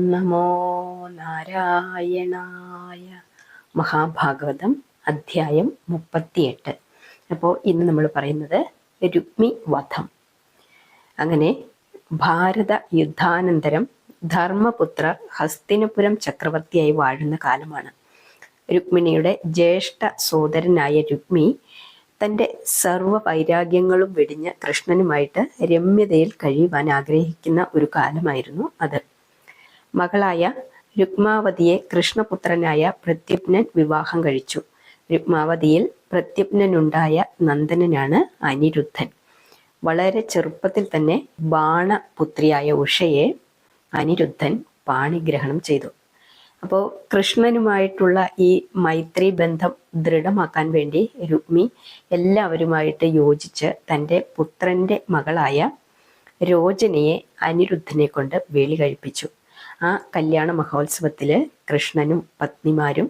നമോ നാരായണായ മഹാഭാഗവതം അധ്യായം മുപ്പത്തിയെട്ട്. അപ്പോൾ ഇന്ന് നമ്മൾ പറയുന്നത് രുക്മി വധം. അങ്ങനെ ഭാരത യുദ്ധാനന്തരം ധർമ്മപുത്ര ഹസ്തിനപുരം ചക്രവർത്തിയായി വാഴുന്ന കാലമാണ്. രുക്മിണിയുടെ ജ്യേഷ്ഠ സോദരനായ രുക്മി തന്റെ സർവ വൈരാഗ്യങ്ങളും വെടിഞ്ഞ കൃഷ്ണനുമായിട്ട് രമ്യതയിൽ കഴിയുവാൻ ആഗ്രഹിക്കുന്ന ഒരു കാലമായിരുന്നു അത്. മകളായ രുക്മാവതിയെ കൃഷ്ണപുത്രനായ പ്രത്യുപ്നൻ വിവാഹം കഴിച്ചു. രുക്മാവതിയിൽ പ്രത്യുപ്നനുണ്ടായ നന്ദനനാണ് അനിരുദ്ധൻ. വളരെ ചെറുപ്പത്തിൽ തന്നെ ബാണപുത്രിയായ ഉഷയെ അനിരുദ്ധൻ പാണിഗ്രഹണം ചെയ്തു. അപ്പോൾ കൃഷ്ണനുമായിട്ടുള്ള ഈ മൈത്രി ബന്ധം ദൃഢമാക്കാൻ വേണ്ടി രുക്മി എല്ലാവരുമായിട്ട് യോജിച്ച് തന്റെ പുത്രന്റെ മകളായ രോചനയെ അനിരുദ്ധനെ കൊണ്ട് വേളി കഴിപ്പിച്ചു. ആ കല്യാണ മഹോത്സവത്തിൽ കൃഷ്ണനും പത്നിമാരും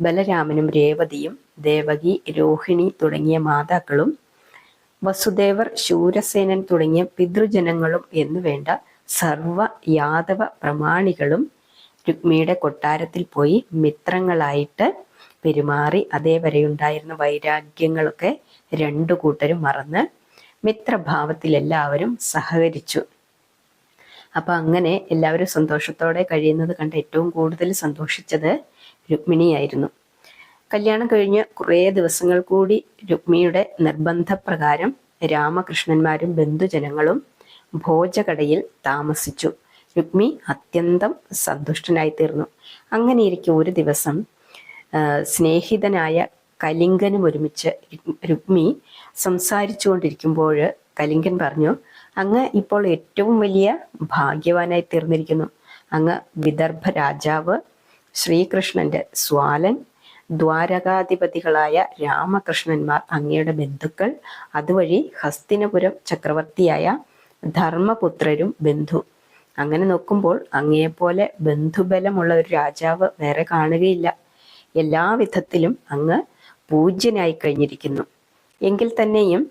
ബലരാമനും രേവതിയും ദേവകി രോഹിണി തുടങ്ങിയ മാതാക്കളും വസുദേവർ ശൂരസേനൻ തുടങ്ങിയ പിതൃജനങ്ങളും എന്നു വേണ്ട സർവ യാദവ പ്രമാണികളും രുക്മിയുടെ കൊട്ടാരത്തിൽ പോയി മിത്രങ്ങളായിട്ട് പെരുമാറി അതേവരെ ഉണ്ടായിരുന്ന വൈരാഗ്യങ്ങളൊക്കെ രണ്ടു കൂട്ടരും മറന്ന് മിത്രഭാവത്തിൽ എല്ലാവരും സഹകരിച്ചു. അപ്പൊ അങ്ങനെ എല്ലാവരും സന്തോഷത്തോടെ കഴിയുന്നത് കണ്ട് ഏറ്റവും കൂടുതൽ സന്തോഷിച്ചത് രുക്മിണിയായിരുന്നു. കല്യാണം കഴിഞ്ഞ് കുറേ ദിവസങ്ങൾ കൂടി രുക്മിയുടെ നിർബന്ധപ്രകാരം രാമകൃഷ്ണന്മാരും ബന്ധുജനങ്ങളും ഭോജകടയിൽ താമസിച്ചു. രുക്മി അത്യന്തം സന്തുഷ്ടനായി തീർന്നു അങ്ങനെയിരിക്കെ ഒരു ദിവസം സ്നേഹിതനായ കലിംഗനും ഒരുമിച്ച് രുക്മി സംസാരിച്ചുകൊണ്ടിരിക്കുമ്പോൾ കലിംഗൻ പറഞ്ഞു അങ്ങ് ഇപ്പോൾ ഏറ്റവും വലിയ ഭാഗ്യവാനായി തീർന്നിരിക്കുന്നു. അങ്ങ് വിദർഭ രാജാവ് ശ്രീകൃഷ്ണന്റെ സ്വാലൻ ദ്വാരകാധിപതികളായ രാമകൃഷ്ണന്മാർ അങ്ങയുടെ ബന്ധുക്കൾ അതുവഴി ഹസ്തിനപുരം ചക്രവർത്തിയായ ധർമ്മപുത്രരും ബന്ധു. അങ്ങനെ നോക്കുമ്പോൾ അങ്ങയെപ്പോലെ ബന്ധുബലമുള്ള ഒരു രാജാവ് വേറെ കാണുകയില്ല. എല്ലാവിധത്തിലും അങ്ങ് പൂജ്യനായി കഴിഞ്ഞിരിക്കുന്നു. എങ്കിൽ തന്നെയും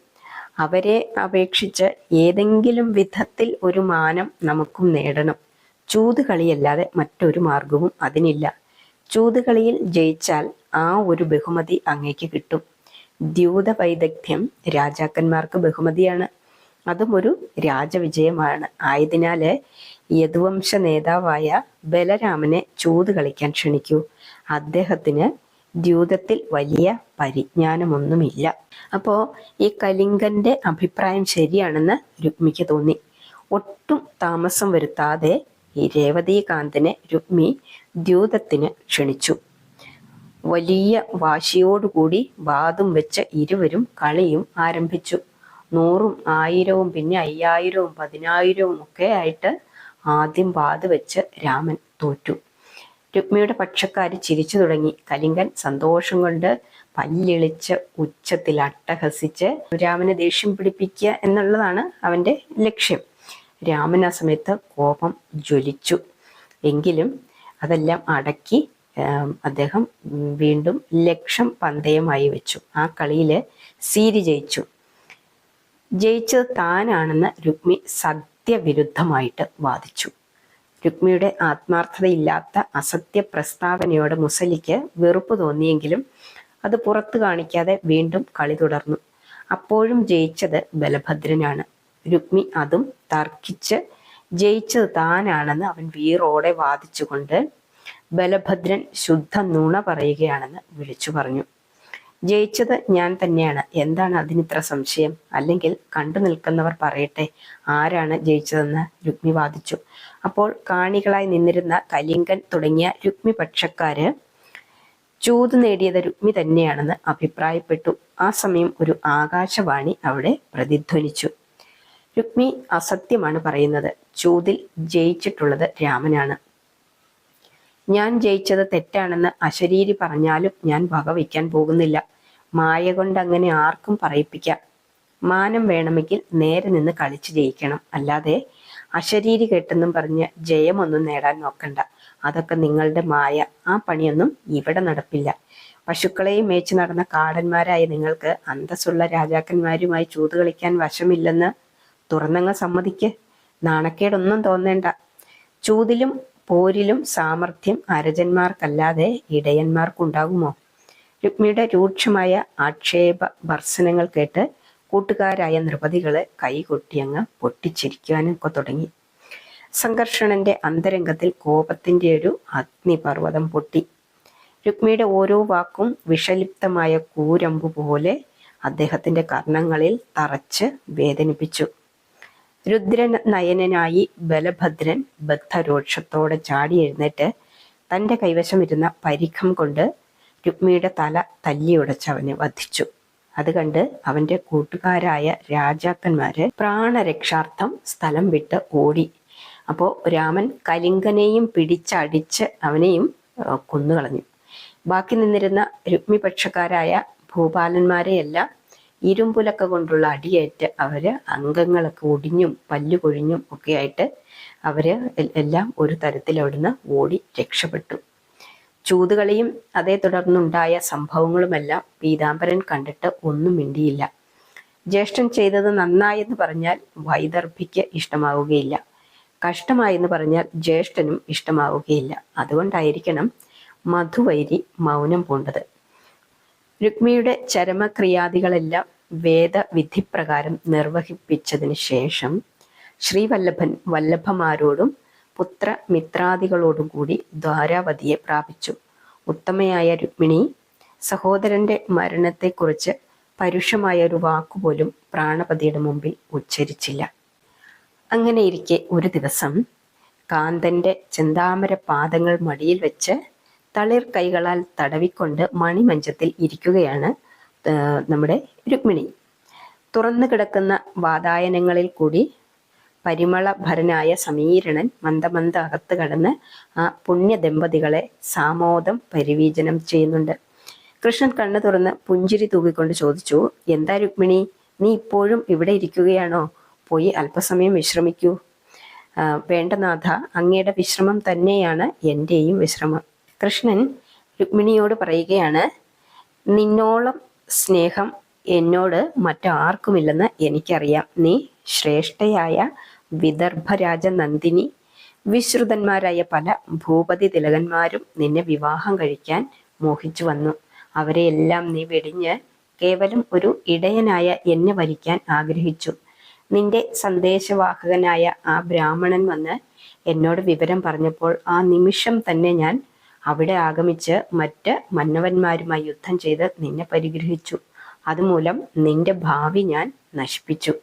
അവരെ അപേക്ഷിച്ച് ഏതെങ്കിലും വിധത്തിൽ ഒരു മാനം നമുക്കും നേടണം. ചൂതുകളിയല്ലാതെ മറ്റൊരു മാർഗവും അതിനില്ല. ചൂതുകളിയിൽ ജയിച്ചാൽ ആ ഒരു ബഹുമതി അങ്ങേക്ക് കിട്ടും. ദ്യൂത വൈദഗ്ധ്യം രാജാക്കന്മാർക്ക് ബഹുമതിയാണ്. അതും ഒരു രാജവിജയമാണ്. ആയതിനാല് യദുവംശ നേതാവായ ബലരാമനെ ചൂത് കളിക്കാൻ ക്ഷണിക്കൂ. അദ്ദേഹത്തിന് ദ്യൂതത്തിൽ വലിയ പരിജ്ഞാനമൊന്നുമില്ല. അപ്പോ ഈ കലിംഗന്റെ അഭിപ്രായം ശരിയാണെന്ന് രുക്മിക്ക് തോന്നി. ഒട്ടും താമസം വരുത്താതെ ഈ രേവതീകാന്തനെ രുക്മി ദ്യൂതത്തിന് ക്ഷണിച്ചു. വലിയ വാശിയോടുകൂടി വാദം വെച്ച ഇരുവരും കളിയും ആരംഭിച്ചു. നൂറും ആയിരവും പിന്നെ അയ്യായിരവും പതിനായിരവും ഒക്കെ ആയിട്ട് ആദ്യം വാത് വെച്ച് രാമൻ തോറ്റു. രുക്മിയുടെ പക്ഷക്കാർ ചിരിച്ചു തുടങ്ങി. കലിംഗൻ സന്തോഷം കൊണ്ട് പല്ലിളിച്ച് ഉച്ചത്തിൽ അട്ടഹസിച്ച് രാമനെ ദേഷ്യം പിടിപ്പിക്കുക എന്നുള്ളതാണ് അവന്റെ ലക്ഷ്യം. രാമൻ ആ സമയത്ത് കോപം ജ്വലിച്ചു. എങ്കിലും അതെല്ലാം അടക്കി അദ്ദേഹം വീണ്ടും ലക്ഷം പന്തയമായി വെച്ചു. ആ കളിയിൽ സീരി ജയിച്ചു. ജയിച്ചത് താനാണെന്ന് രുക്മി സത്യവിരുദ്ധമായിട്ട് വാദിച്ചു. രുക്മിയുടെ ആത്മാർത്ഥതയില്ലാത്ത അസത്യ പ്രസ്താവനയോട് മുസലിക്ക് വെറുപ്പ് തോന്നിയെങ്കിലും അത് പുറത്തു കാണിക്കാതെ വീണ്ടും കളി തുടർന്നു. അപ്പോഴും ജയിച്ചത് ബലഭദ്രനാണ്. രുക്മി അതും തർക്കിച്ച് ജയിച്ചത് താനാണെന്ന് അവൻ വീറോടെ വാദിച്ചുകൊണ്ട് ബലഭദ്രൻ ശുദ്ധ നുണ പറയുകയാണെന്ന് വിളിച്ചു പറഞ്ഞു. ജയിച്ചത് ഞാൻ തന്നെയാണ്. എന്താണ് അതിന് ഇത്ര സംശയം? അല്ലെങ്കിൽ കണ്ടു നിൽക്കുന്നവർ പറയട്ടെ ആരാണ് ജയിച്ചതെന്ന് രുക്മി വാദിച്ചു. അപ്പോൾ കാണികളായി നിന്നിരുന്ന കലിംഗൻ തുടങ്ങിയ രുക്മി പക്ഷക്കാര് ചൂത് നേടിയത് രുക്മി തന്നെയാണെന്ന് അഭിപ്രായപ്പെട്ടു. ആ സമയം ഒരു ആകാശവാണി അവിടെ പ്രതിധ്വനിച്ചു. രുക്മി അസത്യമാണ് പറയുന്നത്. ചൂതിൽ ജയിച്ചിട്ടുള്ളത് രാമനാണ്. ഞാൻ ജയിച്ചത് തെറ്റാണെന്ന് അശരീരി പറഞ്ഞാലും ഞാൻ വകവയ്ക്കാൻ പോകുന്നില്ല. മായ കൊണ്ട് അങ്ങനെ ആർക്കും പറയിപ്പിക്കാം. മാനം വേണമെങ്കിൽ നേരെ നിന്ന് കളിച്ച് ജയിക്കണം. അല്ലാതെ അശരീരി കെട്ടെന്നും പറഞ്ഞ് ജയമൊന്നും നേടാൻ നോക്കണ്ട. അതൊക്കെ നിങ്ങളുടെ മായ. ആ പണിയൊന്നും ഇവിടെ നടപ്പില്ല. പശുക്കളെയും മേച്ചു നടന്ന കാടന്മാരായ നിങ്ങൾക്ക് അന്തസ്സുള്ള രാജാക്കന്മാരുമായി ചൂത് കളിക്കാൻ വശമില്ലെന്ന് തുറന്നങ്ങ് സമ്മതിക്ക്. നാണക്കേടൊന്നും തോന്നേണ്ട. ചൂതിലും പോരിലും സാമർഥ്യം അരജന്മാർക്കല്ലാതെ ഇടയന്മാർക്കുണ്ടാകുമോ? രുക്മിയുടെ രൂക്ഷമായ ആക്ഷേപ ഭർസനങ്ങൾ കേട്ട് കൂട്ടുകാരായ നൃപതികളെ കൈകൊട്ടിയങ്ങ് പൊട്ടിച്ചിരിക്കുവാനൊക്കെ തുടങ്ങി. സംഘർഷണന്റെ അന്തരംഗത്തിൽ കോപത്തിന്റെ ഒരു അഗ്നിപർവതം പൊട്ടി. രുക്മിയുടെ ഓരോ വാക്കും വിഷലിപ്തമായ കൂരമ്പു പോലെ അദ്ദേഹത്തിന്റെ കർണങ്ങളിൽ തറച്ച് വേദനിപ്പിച്ചു. രുദ്രൻ നയനനായി ബലഭദ്രൻ ബദ്ധരോക്ഷത്തോടെ ചാടി എഴുന്നേറ്റ് തന്റെ കൈവശമിരുന്ന പരിഖം കൊണ്ട് രുക്മിയുടെ തല തല്ലിയുടച്ച് അവനെ വധിച്ചു. അത് കണ്ട് അവന്റെ കൂട്ടുകാരായ രാജാക്കന്മാര് പ്രാണരക്ഷാർത്ഥം സ്ഥലം വിട്ട് ഓടി. അപ്പോൾ രാമൻ കലിംഗനെയും പിടിച്ചടിച്ച് അവനെയും കൊന്നുകളഞ്ഞു. ബാക്കി നിന്നിരുന്ന രുക്മിപക്ഷക്കാരായ ഭൂപാലന്മാരെയെല്ലാം ഇരുമ്പുലക്ക കൊണ്ടുള്ള അടിയേറ്റ് അവർ അംഗങ്ങളൊക്കെ ഒടിഞ്ഞും പല്ലു കൊഴിഞ്ഞും ഒക്കെ ആയിട്ട് അവർ എല്ലാം ഒരു തരത്തിൽ അവിടുന്ന് ഓടി രക്ഷപ്പെട്ടു. ചൂതുകളിയും അതേ തുടർന്നുണ്ടായ സംഭവങ്ങളുമെല്ലാം പീതാംബരൻ കണ്ടിട്ട് ഒന്നും മിണ്ടിയില്ല. ജ്യേഷ്ഠൻ ചെയ്തത് നന്നായെന്ന് പറഞ്ഞാൽ വൈദർഭിക്ക് ഇഷ്ടമാവുകയില്ല. കഷ്ടമായെന്ന് പറഞ്ഞാൽ ജ്യേഷ്ഠനും ഇഷ്ടമാവുകയില്ല. അതുകൊണ്ടായിരിക്കണം മധുവൈരി മൗനം പൂണ്ടത് രുക്മിയുടെ ചരമക്രിയാദികളെല്ലാം വേദവിധിപ്രകാരം നിർവഹിപ്പിച്ചതിന് ശേഷം ശ്രീവല്ലഭൻ വല്ലഭമാരോടും പുത്രമിത്രാദികളോടും കൂടി ദ്വാരാവതിയെ പ്രാപിച്ചു. ഉത്തമയായ രുക്മിണി സഹോദരന്റെ മരണത്തെക്കുറിച്ച് പരുഷമായ ഒരു വാക്കുപോലും പ്രാണപതിയുടെ മുമ്പിൽ ഉച്ചരിച്ചില്ല. അങ്ങനെയിരിക്കെ ഒരു ദിവസം കാന്തന്റെ ചെന്താമര പാദങ്ങൾ മടിയിൽ വെച്ച് തളിർ കൈകളാൽ തടവിക്കൊണ്ട് മണിമഞ്ചത്തിൽ ഇരിക്കുകയാണ് നമ്മുടെ രുക്മിണി. തുറന്നു കിടക്കുന്ന വാതായനങ്ങളിൽ കൂടി പരിമളഭരനായ സമീരണൻ മന്ദമന്ദ അകത്ത് കടന്ന് ആ പുണ്യ ദമ്പതികളെ സാമോദം പരിവീജനം ചെയ്യുന്നുണ്ട്. കൃഷ്ണൻ കണ്ണു തുറന്ന് പുഞ്ചിരി തൂക്കിക്കൊണ്ട് ചോദിച്ചു എന്താ രുക്മിണി നീ ഇപ്പോഴും ഇവിടെ ഇരിക്കുകയാണോ? പോയി അല്പസമയം വിശ്രമിക്കൂ. വേണ്ട നാഥ അങ്ങയുടെ വിശ്രമം തന്നെയാണ് എന്റെയും വിശ്രമം. കൃഷ്ണൻ രുക്മിണിയോട് പറയുകയാണ് നിന്നോളം സ്നേഹം എന്നോട് മറ്റാർക്കുമില്ലെന്ന് എനിക്കറിയാം. നീ ശ്രേഷ്ഠയായ വിദർഭരാജ നന്ദിനി വിശ്രുതന്മാരായ പല ഭൂപതി തിലകന്മാരും നിന്നെ വിവാഹം കഴിക്കാൻ മോഹിച്ചു വന്നു. അവരെയെല്ലാം നീ വെടിഞ്ഞ് കേവലം ഒരു ഇടയനായ എന്നെ വരിക്കാൻ ആഗ്രഹിച്ചു. നിന്റെ സന്ദേശവാഹകനായ ആ ബ്രാഹ്മണൻ വന്ന് എന്നോട് വിവരം പറഞ്ഞപ്പോൾ ആ നിമിഷം തന്നെ ഞാൻ അവിടെ ആഗമിച്ച് മറ്റ് മന്നവന്മാരുമായി യുദ്ധം ചെയ്ത് നിന്നെ പരിഗ്രഹിച്ചു. അതുമൂലം നിന്റെ ഭാവി ഞാൻ നശിപ്പിച്ചു.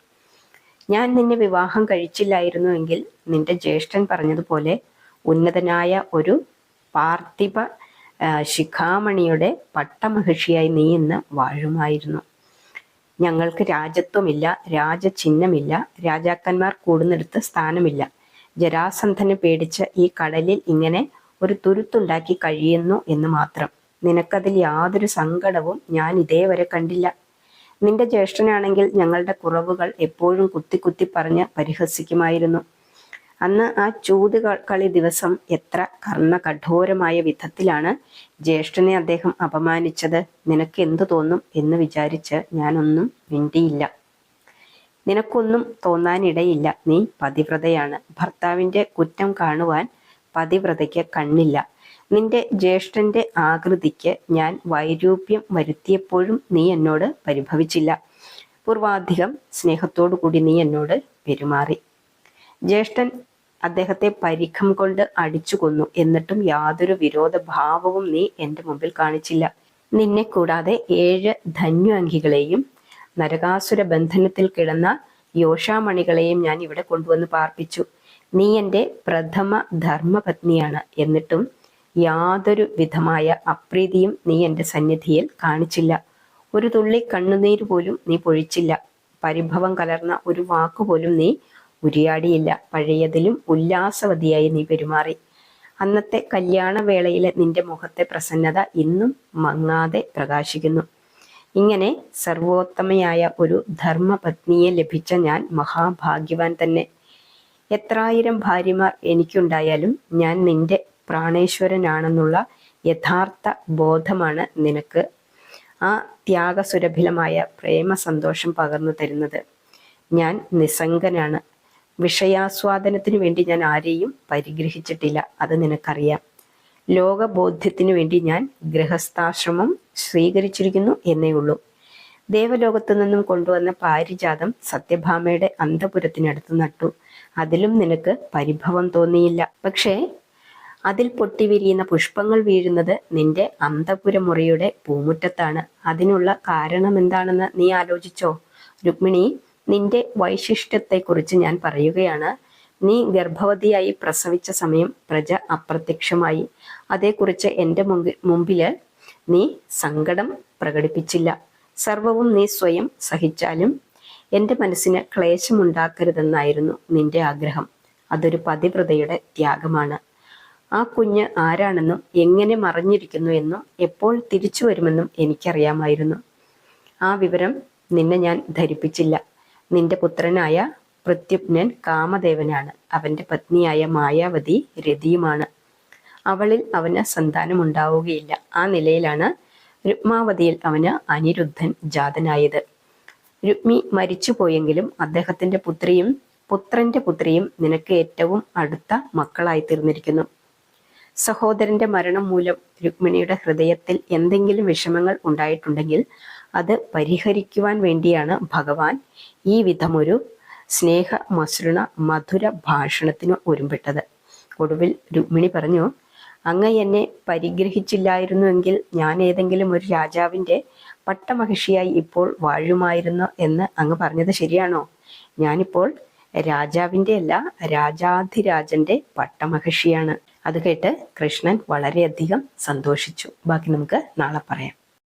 ഞാൻ നിന്നെ വിവാഹം കഴിച്ചില്ലായിരുന്നുവെങ്കിൽ നിന്റെ ജ്യേഷ്ഠൻ പറഞ്ഞതുപോലെ ഉന്നതനായ ഒരു പാർത്ഥിവ ശിഖാമണിയുടെ പട്ടമഹിഷിയായി നീ ഇന്ന് വാഴുമായിരുന്നു. ഞങ്ങൾക്ക് രാജ്യത്വമില്ല രാജചിഹ്നമില്ല രാജാക്കന്മാർ കൂടുന്നിടത്ത് സ്ഥാനമില്ല. ജരാസന്ധനെ പേടിച്ച് ഈ കടലിൽ ഇങ്ങനെ ഒരു തുരുത്തുണ്ടാക്കി കഴിയുന്നു എന്ന് മാത്രം. നിനക്കതിൽ യാതൊരു സങ്കടവും ഞാൻ ഇതേവരെ കണ്ടില്ല. നിന്റെ ജ്യേഷ്ഠനാണെങ്കിൽ ഞങ്ങളുടെ കുറവുകൾ എപ്പോഴും കുത്തി കുത്തി പറഞ്ഞ് പരിഹസിക്കുമായിരുന്നു. അന്ന് ആ ചൂത് കളി ദിവസം എത്ര കർണകഠോരമായ വിധത്തിലാണ് ജ്യേഷ്ഠനെ അദ്ദേഹം അപമാനിച്ചത്. നിനക്ക് എന്തു തോന്നും എന്ന് വിചാരിച്ച് ഞാനൊന്നും മിണ്ടിയില്ല. നിനക്കൊന്നും തോന്നാനിടയില്ല. നീ പതിവ്രതയാണ്. ഭർത്താവിന്റെ കുറ്റം കാണുവാൻ പതിവ്രതയ്ക്ക് കണ്ണില്ല. നിന്റെ ജ്യേഷ്ഠന്റെ ആകൃതിക്ക് ഞാൻ വൈരൂപ്യം വരുത്തിയപ്പോഴും നീ എന്നോട് പരിഭവിച്ചില്ല. പൂർവാധികം സ്നേഹത്തോടു കൂടി നീ എന്നോട് പെരുമാറി. ജ്യേഷ്ഠൻ അദ്ദേഹത്തെ പരിഖം കൊണ്ട് അടിച്ചു കൊന്നു. എന്നിട്ടും യാതൊരു വിരോധ ഭാവവും നീ എന്റെ മുമ്പിൽ കാണിച്ചില്ല. നിന്നെ കൂടാതെ ഏഴ് ധന്യാംഗികളെയും നരകാസുര ബന്ധനത്തിൽ കിടന്ന യോഷാമണികളെയും ഞാൻ ഇവിടെ കൊണ്ടുവന്ന് പാർപ്പിച്ചു. നീ എന്റെ പ്രഥമ ധർമ്മപത്നിയാണ്. എന്നിട്ടും യാതൊരു വിധമായ അപ്രീതിയും നീ എന്റെ സന്നിധിയിൽ കാണിച്ചില്ല. ഒരു തുള്ളി കണ്ണുനീര് പോലും നീ പൊഴിച്ചില്ല. പരിഭവം കലർന്ന ഒരു വാക്കുപോലും നീ ഉരിയാടിയില്ല. പഴയതിലും ഉല്ലാസവതിയായി നീ പെരുമാറി. അന്നത്തെ കല്യാണവേളയിലെ നിന്റെ മുഖത്തെ പ്രസന്നത ഇന്നും മങ്ങാതെ പ്രകാശിക്കുന്നു. ഇങ്ങനെ സർവോത്തമയായ ഒരു ധർമ്മപത്നിയെ ലഭിച്ച ഞാൻ മഹാഭാഗ്യവാൻ തന്നെ. എത്രായിരം ഭാര്യമാർ എനിക്കുണ്ടായാലും ഞാൻ നിന്റെ പ്രാണേശ്വരനാണെന്നുള്ള യഥാർത്ഥ ബോധമാണ് നിനക്ക്. ആ ത്യാഗസുരഭിലമായ പ്രേമ സന്തോഷം പകർന്നു തരുന്നത് ഞാൻ നിസ്സംഗനാണ്. വിഷയാസ്വാദനത്തിനു വേണ്ടി ഞാൻ ആരെയും പരിഗ്രഹിച്ചിട്ടില്ല അത് നിനക്കറിയാം. ലോകബോധ്യത്തിനു വേണ്ടി ഞാൻ ഗൃഹസ്ഥാശ്രമം സ്വീകരിച്ചിരിക്കുന്നു എന്നേ ഉള്ളൂ. ദേവലോകത്തു നിന്നും കൊണ്ടുവന്ന പാരിജാതം സത്യഭാമയുടെ അന്തപുരത്തിനടുത്ത് നട്ടു. അതിലും നിനക്ക് പരിഭവം തോന്നിയില്ല. പക്ഷേ അതിൽ പൊട്ടിവിരിയുന്ന പുഷ്പങ്ങൾ വീഴുന്നത് നിന്റെ അന്തപുരമുറിയുടെ പൂമുറ്റത്താണ്. അതിനുള്ള കാരണം എന്താണെന്ന് നീ ആലോചിച്ചോ? രുക്മിണി നിന്റെ വൈശിഷ്ട്യത്തെക്കുറിച്ച് ഞാൻ പറയുകയാണ്. നീ ഗർഭവതിയായി പ്രസവിച്ച സമയം പ്രജ അപ്രത്യക്ഷമായി. അതേക്കുറിച്ച് എന്റെ മുമ്പിൽ നീ സങ്കടം പ്രകടിപ്പിച്ചില്ല. സർവവും നീ സ്വയം സഹിച്ചാലും എന്റെ മനസ്സിന് ക്ലേശമുണ്ടാക്കരുതെന്നായിരുന്നു നിന്റെ ആഗ്രഹം. അതൊരു പതിവ്രതയുടെ ത്യാഗമാണ്. ആ കുഞ്ഞ് ആരാണെന്നും എങ്ങനെ മറിഞ്ഞിരിക്കുന്നു എന്നും എപ്പോൾ തിരിച്ചു വരുമെന്നും എനിക്കറിയാമായിരുന്നു. ആ വിവരം നിന്നെ ഞാൻ ധരിപ്പിച്ചില്ല. നിന്റെ പുത്രനായ പ്രത്യുപ്നൻ കാമദേവനാണ്. അവന്റെ പത്നിയായ മായാവതി രതിയുമാണ്. അവളിൽ അവന് സന്താനമുണ്ടാവുകയില്ല. ആ നിലയിലാണ് രുക്മാവതിയിൽ അവന് അനിരുദ്ധൻ ജാതനായത്. രുക്മി മരിച്ചുപോയെങ്കിലും അദ്ദേഹത്തിന്റെ പുത്രിയും പുത്രന്റെ പുത്രിയും നിനക്ക് ഏറ്റവും അടുത്ത മക്കളായി തീർന്നിരിക്കുന്നു സഹോദരന്റെ മരണം മൂലം രുക്മിണിയുടെ ഹൃദയത്തിൽ എന്തെങ്കിലും വിഷമങ്ങൾ ഉണ്ടായിട്ടുണ്ടെങ്കിൽ അത് പരിഹരിക്കുവാൻ വേണ്ടിയാണ് ഭഗവാൻ ഈ വിധമൊരു സ്നേഹ മസൃണ മധുര ഭാഷണത്തിന് ഒരുമ്പിട്ടത്. ഒടുവിൽ രുക്മിണി പറഞ്ഞു അങ്ങ് എന്നെ പരിഗ്രഹിച്ചില്ലായിരുന്നുവെങ്കിൽ ഞാൻ ഏതെങ്കിലും ഒരു രാജാവിന്റെ പട്ടമഹിഷിയായി ഇപ്പോൾ വാഴുമായിരുന്നു എന്ന് അങ്ങ് പറഞ്ഞത് ശരിയാണോ? ഞാനിപ്പോൾ രാജാവിന്റെ അല്ല രാജാധിരാജന്റെ പട്ടമഹിഷിയാണ്. അത് കേട്ട് കൃഷ്ണൻ വളരെയധികം സന്തോഷിച്ചു. ബാക്കി നമുക്ക് നാളെ പറയാം.